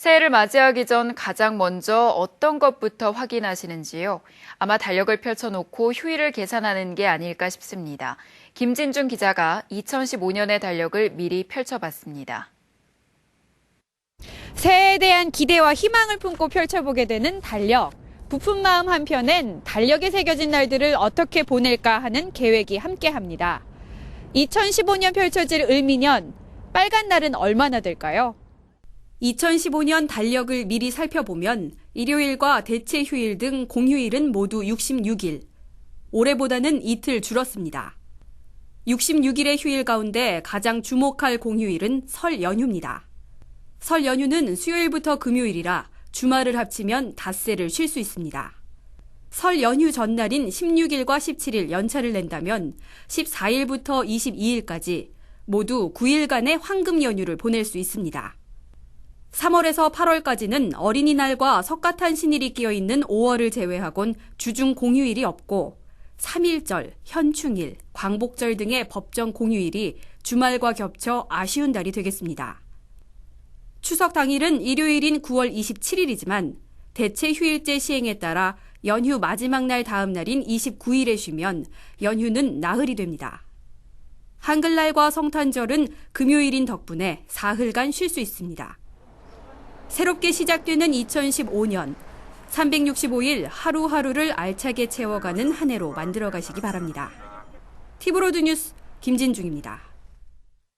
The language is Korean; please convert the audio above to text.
새해를 맞이하기 전 가장 먼저 어떤 것부터 확인하시는지요? 아마 달력을 펼쳐놓고 휴일을 계산하는 게 아닐까 싶습니다. 김진중 기자가 2015년의 달력을 미리 펼쳐봤습니다. 새해에 대한 기대와 희망을 품고 펼쳐보게 되는 달력. 부푼 마음 한편엔 달력에 새겨진 날들을 어떻게 보낼까 하는 계획이 함께합니다. 2015년 펼쳐질 을미년, 빨간 날은 얼마나 될까요? 2015년 달력을 미리 살펴보면 일요일과 대체 휴일 등 공휴일은 모두 66일. 올해보다는 이틀 줄었습니다. 66일의 휴일 가운데 가장 주목할 공휴일은 설 연휴입니다. 설 연휴는 수요일부터 금요일이라 주말을 합치면 닷새를 쉴 수 있습니다. 설 연휴 전날인 16일과 17일 연차를 낸다면 14일부터 22일까지 모두 9일간의 황금 연휴를 보낼 수 있습니다. 3월에서 8월까지는 어린이날과 석가탄신일이 끼어 있는 5월을 제외하곤 주중 공휴일이 없고 3일절, 현충일, 광복절 등의 법정 공휴일이 주말과 겹쳐 아쉬운 달이 되겠습니다. 추석 당일은 일요일인 9월 27일이지만 대체 휴일제 시행에 따라 연휴 마지막 날 다음 날인 29일에 쉬면 연휴는 나흘이 됩니다. 한글날과 성탄절은 금요일인 덕분에 사흘간 쉴 수 있습니다. 새롭게 시작되는 2015년 365일 하루하루를 알차게 채워가는 한 해로 만들어 가시기 바랍니다. 티브로드 뉴스 김진중입니다.